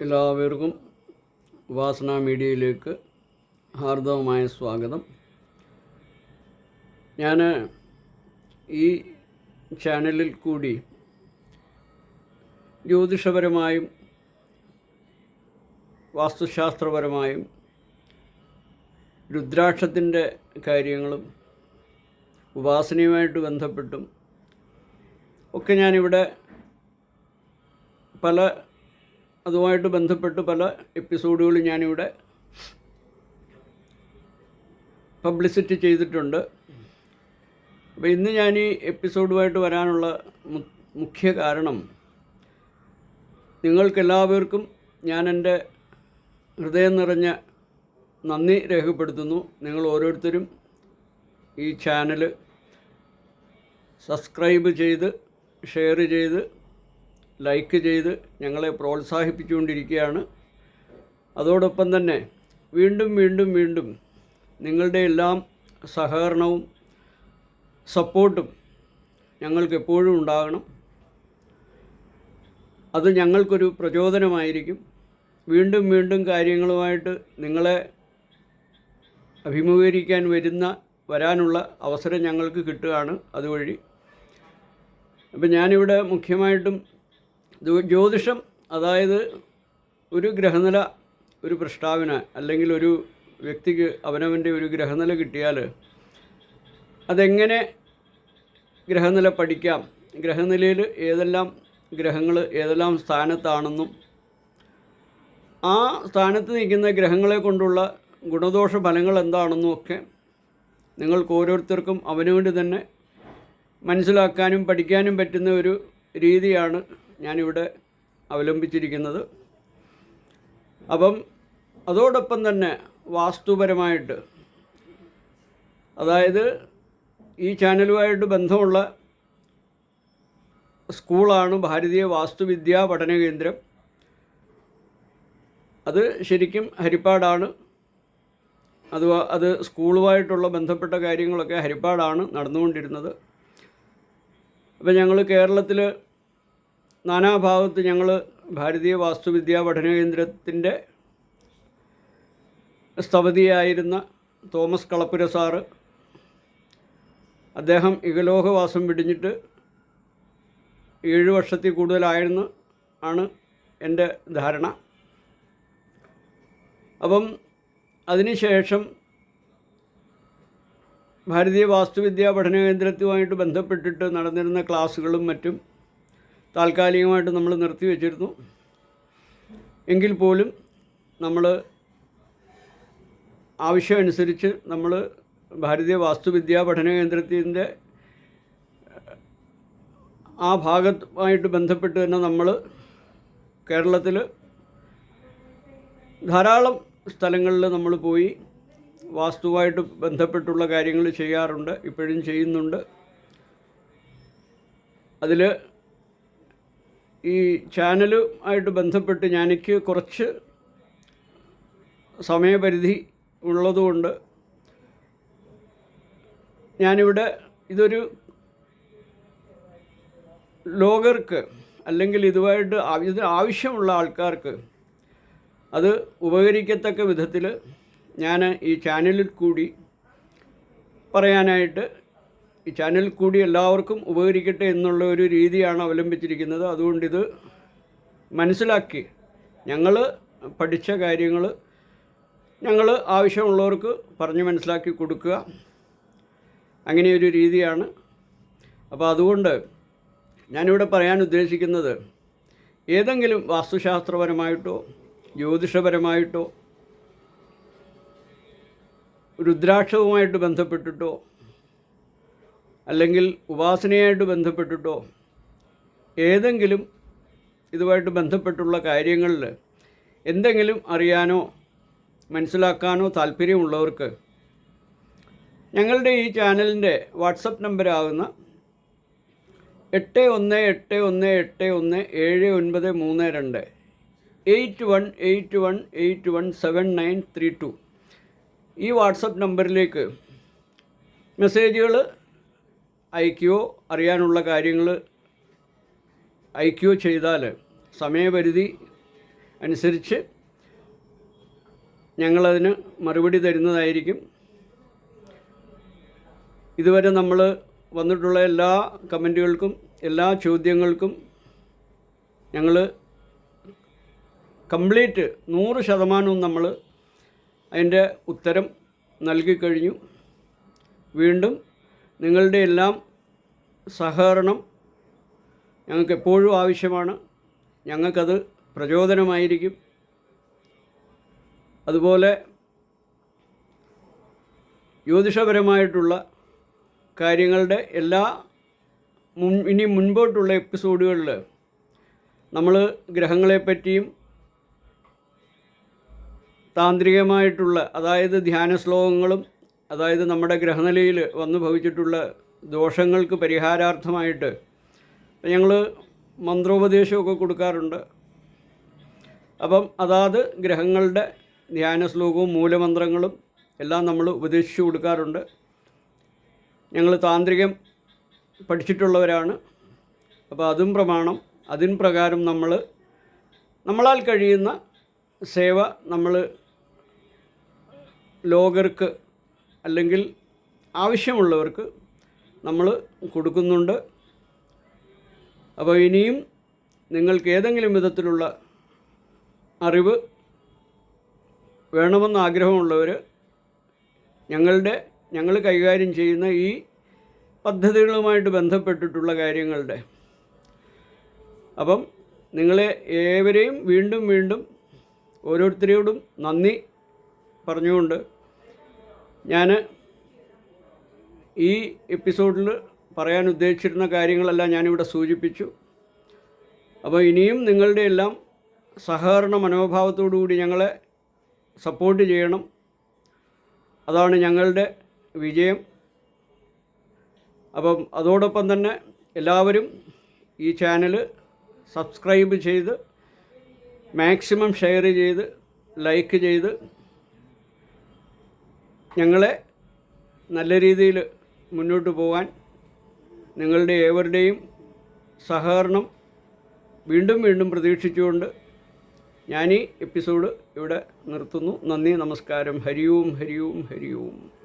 എല്ലാവർക്കും ഉപാസന മീഡിയയിലേക്ക് ഹാർദവമായ സ്വാഗതം. ഞാൻ ഈ ചാനലിൽ കൂടി ജ്യോതിഷപരമായും വാസ്തുശാസ്ത്രപരമായും രുദ്രാക്ഷത്തിന്റെ കാര്യങ്ങളും ഉപാസനയുമായിട്ട് ബന്ധപ്പെട്ടും ഒക്കെ ഞാനിവിടെ പല അതുമായിട്ട് ബന്ധപ്പെട്ട് പല എപ്പിസോഡുകൾ ഞാനിവിടെ പബ്ലിസിറ്റി ചെയ്തിട്ടുണ്ട്. അപ്പോൾ ഇന്ന് ഞാൻ ഈ എപ്പിസോഡുമായിട്ട് വരാനുള്ള മുഖ്യ കാരണം നിങ്ങൾക്കെല്ലാവർക്കും ഞാൻ എന്റെ ഹൃദയം നിറഞ്ഞ നന്ദി രേഖപ്പെടുത്തുന്നു. നിങ്ങൾ ഓരോരുത്തരും ഈ ചാനൽ സബ്സ്ക്രൈബ് ചെയ്ത് ഷെയർ ചെയ്ത് ലൈക്ക് ചെയ്ത് ഞങ്ങളെ പ്രോത്സാഹിപ്പിച്ചുകൊണ്ടിരിക്കുകയാണ്. അതോടൊപ്പം തന്നെ വീണ്ടും വീണ്ടും വീണ്ടും നിങ്ങളുടെ എല്ലാം സഹകരണവും സപ്പോർട്ടും ഞങ്ങൾക്ക് എപ്പോഴും ഉണ്ടാകണം. അത് ഞങ്ങൾക്കൊരു പ്രചോദനമായിരിക്കും. വീണ്ടും വീണ്ടും കാര്യങ്ങളുമായിട്ട് നിങ്ങളെ അഭിമുഖീകരിക്കാൻ വരുന്ന വരാനുള്ള അവസരം ഞങ്ങൾക്ക് കിട്ടുകയാണ് അതുവഴി. അപ്പം ഞാനിവിടെ മുഖ്യമായിട്ടും ജ്യോതിഷം അതായത് ഒരു ഗ്രഹനില ഒരു പ്രസ്താവന അല്ലെങ്കിൽ ഒരു വ്യക്തിക്ക് അവനവന്റെ ഒരു ഗ്രഹനില കിട്ടിയാൽ അതെങ്ങനെ ഗ്രഹനില പഠിക്കാം? ഗ്രഹനിലയിൽ ഏതെല്ലാം ഗ്രഹങ്ങൾ ഏതെല്ലാം സ്ഥാനത്താണെന്നും ആ സ്ഥാനത്ത് നിൽക്കുന്ന ഗ്രഹങ്ങളെ കൊണ്ടുള്ള ഗുണദോഷ ഫലങ്ങൾ എന്താണെന്നും ഒക്കെ നിങ്ങൾക്ക് ഓരോരുത്തർക്കും അവനുവേണ്ടി തന്നെ മനസ്സിലാക്കാനും പഠിക്കാനും പറ്റുന്ന ഒരു രീതിയാണ് ഞാനിവിടെ അവലംബിച്ചിരിക്കുന്നത്. അപ്പം അതോടൊപ്പം തന്നെ വാസ്തുപരമായിട്ട് അതായത് ഈ ചാനലുമായിട്ട് ബന്ധമുള്ള സ്കൂളാണ് ഭാരതീയ വാസ്തുവിദ്യാ പഠന കേന്ദ്രം. അത് ശരിക്കും ഹരിപ്പാടാണ്. അത് അത് സ്കൂളുമായിട്ടുള്ള ബന്ധപ്പെട്ട കാര്യങ്ങളൊക്കെ ഹരിപ്പാടാണ് നടന്നുകൊണ്ടിരുന്നത്. അപ്പോൾ ഞങ്ങൾ കേരളത്തിൽ നാനാഭാഗത്ത് ഞങ്ങൾ ഭാരതീയ വാസ്തുവിദ്യാ പഠന കേന്ദ്രത്തിന്റെ സ്ഥപതിയായിരുന്ന തോമസ് കളപ്പുര സാറ്. അദ്ദേഹം ഇകലോകവാസം വെടിഞ്ഞിട്ട് ഏഴ് വർഷത്തിൽ കൂടുതലായിരുന്നു ആണ് എന്റെ ധാരണ. അപ്പം അതിനുശേഷം ഭാരതീയ വാസ്തുവിദ്യാ പഠന കേന്ദ്രത്തുമായിട്ട് ബന്ധപ്പെട്ടിട്ട് നടന്നിരുന്ന ക്ലാസ്സുകളും മറ്റും താൽക്കാലികമായിട്ട് നമ്മൾ നിർത്തി വച്ചിരുന്നു. എങ്കിൽ പോലും നമ്മൾ ആവശ്യമനുസരിച്ച് നമ്മൾ ഭാരതീയ വാസ്തുവിദ്യാ പഠന കേന്ദ്രത്തിന്റെ ആ ഭാഗത്തുമായിട്ട് ബന്ധപ്പെട്ട് തന്നെ നമ്മൾ കേരളത്തിൽ ധാരാളം സ്ഥലങ്ങളിൽ നമ്മൾ പോയി വാസ്തുവായിട്ട് ബന്ധപ്പെട്ടുള്ള കാര്യങ്ങൾ ചെയ്യാറുണ്ട് ഇപ്പോഴും ചെയ്യുന്നുണ്ട്. അതിൽ ഈ ചാനലുമായിട്ട് ബന്ധപ്പെട്ട് ഞാനെനിക്ക് കുറച്ച് സമയപരിധി ഉള്ളതുകൊണ്ട് ഞാനിവിടെ ഇതൊരു ലോകർക്ക് അല്ലെങ്കിൽ ഇതുമായിട്ട് ഇത് ആവശ്യമുള്ള ആൾക്കാർക്ക് അത് ഉപകരിക്കത്തക്ക വിധത്തിൽ ഞാൻ ഈ ചാനലിൽ കൂടി പറയാനായിട്ട് ഈ ചാനൽ കൂടി എല്ലാവർക്കും ഉപകരിക്കട്ടെ എന്നുള്ള ഒരു രീതിയാണ് അവലംബിച്ചിരിക്കുന്നത്. അതുകൊണ്ടിത് മനസ്സിലാക്കി ഞങ്ങൾ പഠിച്ച കാര്യങ്ങൾ ഞങ്ങൾ ആവശ്യമുള്ളവർക്ക് പറഞ്ഞ് മനസ്സിലാക്കി കൊടുക്കുക. അങ്ങനെയൊരു രീതിയാണ്. അപ്പോൾ അതുകൊണ്ട് ഞാനിവിടെ പറയാൻ ഉദ്ദേശിക്കുന്നത് ഏതെങ്കിലും വാസ്തുശാസ്ത്രപരമായിട്ടോ ജ്യോതിഷപരമായിട്ടോ രുദ്രാക്ഷവുമായിട്ട് ബന്ധപ്പെട്ടിട്ടോ അല്ലെങ്കിൽ ഉപാസനയായിട്ട് ബന്ധപ്പെട്ടിട്ടോ ഏതെങ്കിലും ഇതുമായിട്ട് ബന്ധപ്പെട്ടുള്ള കാര്യങ്ങളിൽ എന്തെങ്കിലും അറിയാനോ മനസ്സിലാക്കാനോ താല്പര്യമുള്ളവർക്ക് ഞങ്ങളുടെ ഈ ചാനലിന്റെ വാട്സപ്പ് നമ്പരാകുന്ന എട്ട് ഒന്ന് എട്ട് ഒന്ന് എട്ട് ഒന്ന് ഏഴ് ഒൻപത് മൂന്ന് രണ്ട് eight one eight one eight one seven nine three two ഈ വാട്സപ്പ് നമ്പറിലേക്ക് മെസ്സേജുകൾ അയക്കുകയോ അറിയാനുള്ള കാര്യങ്ങൾ അയക്കുകയോ ചെയ്താൽ സമയപരിധി അനുസരിച്ച് ഞങ്ങളതിന് മറുപടി തരുന്നതായിരിക്കും. ഇതുവരെ നമ്മൾ വന്നിട്ടുള്ള എല്ലാ കമന്റുകൾക്കും എല്ലാ ചോദ്യങ്ങൾക്കും ഞങ്ങൾ കംപ്ലീറ്റ് നൂറ് ശതമാനവും നമ്മൾ അതിന്റെ ഉത്തരം നൽകിക്കഴിഞ്ഞു വീണ്ടും നിങ്ങളുടെ എല്ലാം സഹകരണം ഞങ്ങൾക്ക് എപ്പോഴും ആവശ്യമാണ്. ഞങ്ങൾക്കത് പ്രചോദനമായിരിക്കും. അതുപോലെ ജ്യോതിഷപരമായിട്ടുള്ള കാര്യങ്ങളുടെ എല്ലാ മുൻ ഇനി മുൻപോട്ടുള്ള എപ്പിസോഡുകളിൽ നമ്മൾ ഗ്രഹങ്ങളെപ്പറ്റിയും താന്ത്രികമായിട്ടുള്ള അതായത് ധ്യാന ശ്ലോകങ്ങളും അതായത് നമ്മുടെ ഗ്രഹനിലയിൽ വന്നു ഭവിച്ചിട്ടുള്ള ദോഷങ്ങൾക്ക് പരിഹാരാർത്ഥമായിട്ട് ഞങ്ങൾ മന്ത്രോപദേശമൊക്കെ കൊടുക്കാറുണ്ട്. അപ്പം അതാത് ഗ്രഹങ്ങളുടെ ധ്യാന ശ്ലോകവും മൂലമന്ത്രങ്ങളും എല്ലാം നമ്മൾ ഉപദേശിച്ചു കൊടുക്കാറുണ്ട്. ഞങ്ങൾ താന്ത്രികം പഠിച്ചിട്ടുള്ളവരാണ്. അപ്പോൾ അതും പ്രമാണം അതിൻ പ്രകാരം നമ്മൾ നമ്മളാൽ കഴിയുന്ന സേവ നമ്മൾ ലോകർക്ക് അല്ലെങ്കിൽ ആവശ്യമുള്ളവർക്ക് നമ്മൾ കൊടുക്കുന്നുണ്ട്. അപ്പോൾ ഇനിയും നിങ്ങൾക്ക് ഏതെങ്കിലും വിധത്തിലുള്ള അറിവ് വേണമെന്ന് ആഗ്രഹമുള്ളവർ ഞങ്ങളുടെ ഞങ്ങൾ കൈകാര്യം ചെയ്യുന്ന ഈ പദ്ധതികളുമായിട്ട് ബന്ധപ്പെട്ടിട്ടുള്ള കാര്യങ്ങളുടെ. അപ്പം നിങ്ങളെ ഏവരെയും വീണ്ടും വീണ്ടും ഓരോരുത്തരോടും നന്ദി പറഞ്ഞുകൊണ്ട് ഞാൻ ഈ എപ്പിസോഡിൽ പറയാൻ ഉദ്ദേശിച്ചിരുന്ന കാര്യങ്ങളെല്ലാം ഞാനിവിടെ സൂചിപ്പിച്ചു. അപ്പോൾ ഇനിയും നിങ്ങളുടെ എല്ലാം സഹകരണ മനോഭാവത്തോടു കൂടി ഞങ്ങളെ സപ്പോർട്ട് ചെയ്യണം. അതാണ് ഞങ്ങളുടെ വിജയം. അപ്പം അതോടൊപ്പം തന്നെ എല്ലാവരും ഈ ചാനൽ സബ്സ്ക്രൈബ് ചെയ്ത് മാക്സിമം ഷെയർ ചെയ്ത് ലൈക്ക് ചെയ്ത് ഞങ്ങളെ നല്ല രീതിയിൽ മുന്നോട്ട് പോകാൻ നിങ്ങളുടെ ഏവരുടെയും സഹകരണം വീണ്ടും വീണ്ടും പ്രതീക്ഷിച്ചുകൊണ്ട് ഞാൻ ഈ എപ്പിസോഡ് ഇവിടെ നിർത്തുന്നു. നന്ദി നമസ്കാരം. ഹരിയോം ഹരിയോം ഹരിയോം.